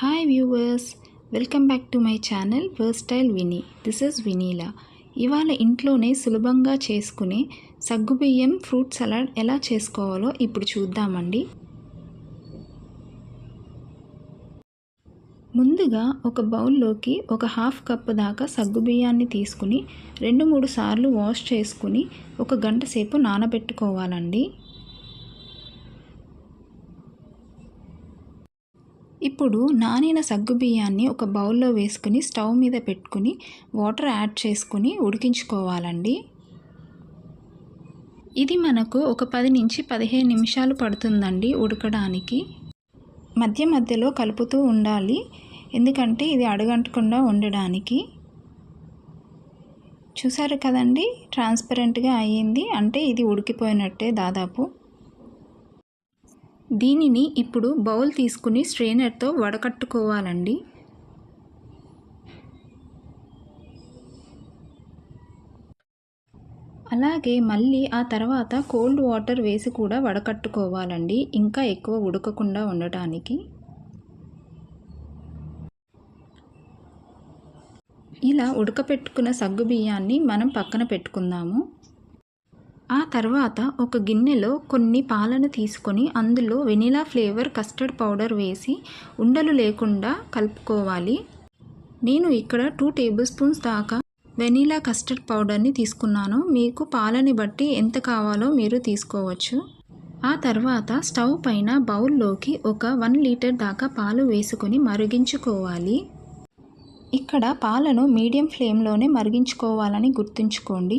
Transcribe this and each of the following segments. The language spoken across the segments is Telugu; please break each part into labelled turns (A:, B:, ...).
A: Hi viewers welcome back to my channel versatile Vini this is Vinila ఇవాళ ఇంట్లోనే సులభంగా చేసుకునే సగ్గుబియ్యం ఫ్రూట్ సలాడ్ ఎలా చేసుకోవాలో ఇప్పుడు చూద్దామండి. ముందుగా ఒక బౌల్లోకి ఒక హాఫ్ కప్ దాకా సగ్గుబియ్యాన్ని తీసుకుని రెండు మూడు సార్లు వాష్ చేసుకుని ఒక గంట సేపు నానబెట్టుకోవాలండి. ఇప్పుడు నానిన సగ్గుబియ్యాన్ని ఒక బౌల్లో వేసుకుని స్టవ్ మీద పెట్టుకుని వాటర్ యాడ్ చేసుకుని ఉడికించుకోవాలండి. ఇది మనకు ఒక పది నుంచి పదిహేను నిమిషాలు పడుతుందండి ఉడకడానికి. మధ్య మధ్యలో కలుపుతూ ఉండాలి ఎందుకంటే ఇది అడగంటకుండా ఉండడానికి. చూసారు కదండి? ట్రాన్స్పరెంట్గా అయ్యింది అంటే ఇది ఉడికిపోయినట్టే దాదాపు. దీనిని ఇప్పుడు బౌల్ తీసుకుని స్ట్రెయినర్తో వడకట్టుకోవాలండి. అలాగే మళ్ళీ ఆ తర్వాత కోల్డ్ వాటర్ వేసి కూడా వడకట్టుకోవాలండి. ఇంకా ఎక్కువ ఉడకకుండా ఉండటానికి. ఇలా ఉడకపెట్టుకున్న సగ్గు బియ్యాన్ని మనం పక్కన పెట్టుకుందాము. ఆ తర్వాత ఒక గిన్నెలో కొన్ని పాలను తీసుకొని అందులో వెనిలా ఫ్లేవర్ కస్టర్డ్ పౌడర్ వేసి ఉండలు లేకుండా కలుపుకోవాలి. నేను ఇక్కడ టూ టేబుల్ స్పూన్స్ దాకా వెనీలా కస్టర్డ్ పౌడర్ని తీసుకున్నాను. మీకు పాలని బట్టి ఎంత కావాలో మీరు తీసుకోవచ్చు. ఆ తర్వాత స్టవ్ పైన బౌల్లోకి ఒక వన్ లీటర్ దాకా పాలు వేసుకొని మరిగించుకోవాలి. ఇక్కడ పాలను మీడియం ఫ్లేమ్లోనే మరిగించుకోవాలని గుర్తుంచుకోండి.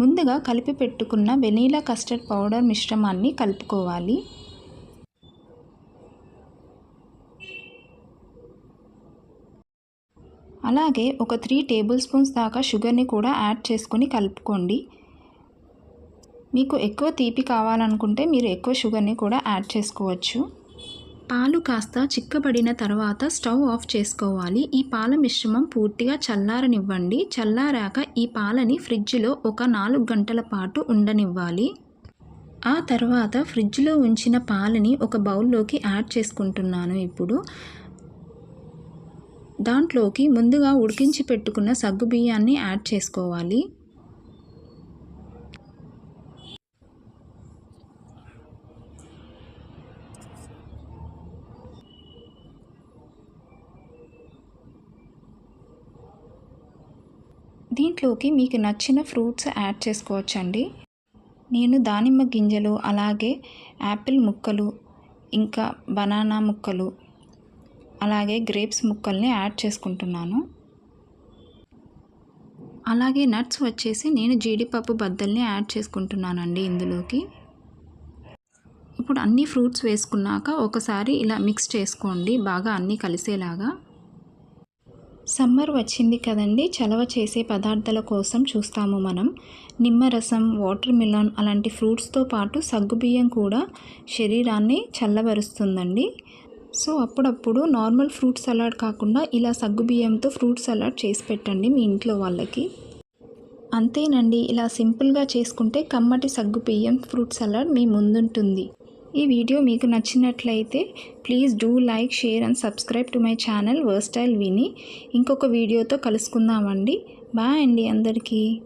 A: ముందుగా కలిపి పెట్టుకున్న వెనీలా కస్టర్డ్ పౌడర్ మిశ్రమాన్ని కలుపుకోవాలి. అలాగే ఒక త్రీ టేబుల్ స్పూన్స్ దాకా షుగర్ని కూడా యాడ్ చేసుకొని కలుపుకోండి. మీకు ఎక్కువ తీపి కావాలనుకుంటే మీరు ఎక్కువ షుగర్ని కూడా యాడ్ చేసుకోవచ్చు. పాలు కాస్త చిక్కబడిన తర్వాత స్టవ్ ఆఫ్ చేసుకోవాలి. ఈ పాల మిశ్రమం పూర్తిగా చల్లారనివ్వండి. చల్లారాక ఈ పాలని ఫ్రిడ్జ్లో ఒక నాలుగు గంటల పాటు ఉండనివ్వాలి. ఆ తర్వాత ఫ్రిడ్జ్లో ఉంచిన పాలని ఒక బౌల్లోకి యాడ్ చేసుకుంటున్నాను ఇప్పుడు. దాంట్లోకి ముందుగా ఉడికించి పెట్టుకున్న సగ్గు బియ్యాన్ని యాడ్ చేసుకోవాలి. దీంట్లోకి మీకు నచ్చిన ఫ్రూట్స్ యాడ్ చేసుకోవచ్చండి. నేను దానిమ్మ గింజలు అలాగే యాపిల్ ముక్కలు ఇంకా బనానా ముక్కలు అలాగే గ్రేప్స్ ముక్కల్ని యాడ్ చేసుకుంటున్నాను. అలాగే నట్స్ వచ్చేసి నేను జీడిపప్పు బద్దల్ని యాడ్ చేసుకుంటున్నానండి ఇందులోకి. ఇప్పుడు అన్ని ఫ్రూట్స్ వేసుకున్నాక ఒకసారి ఇలా మిక్స్ చేసుకోండి బాగా అన్నీ కలిసేలాగా. సమ్మర్ వచ్చింది కదండి. చలవ చేసే పదార్థాల కోసం చూస్తాము మనం. నిమ్మరసం వాటర్ మిలాన్ అలాంటి ఫ్రూట్స్తో పాటు సగ్గుబియ్యం కూడా శరీరాన్ని చల్లబరుస్తుందండి. సో అప్పుడప్పుడు నార్మల్ ఫ్రూట్ సలాడ్ కాకుండా ఇలా సగ్గుబియ్యంతో ఫ్రూట్ సలాడ్ చేసి పెట్టండి మీ ఇంట్లో వాళ్ళకి. అంతేనండి. ఇలా సింపుల్గా చేసుకుంటే కమ్మటి సగ్గుబియ్యం ఫ్రూట్ సలాడ్ మీ ముందుంటుంది. ఈ వీడియో మీకు నచ్చినట్లయితే please do like share and subscribe to my channel versatile Vini. ఇంకొక వీడియోతో కలుసుకుందామండి. బాయ్ అండి అందరికీ.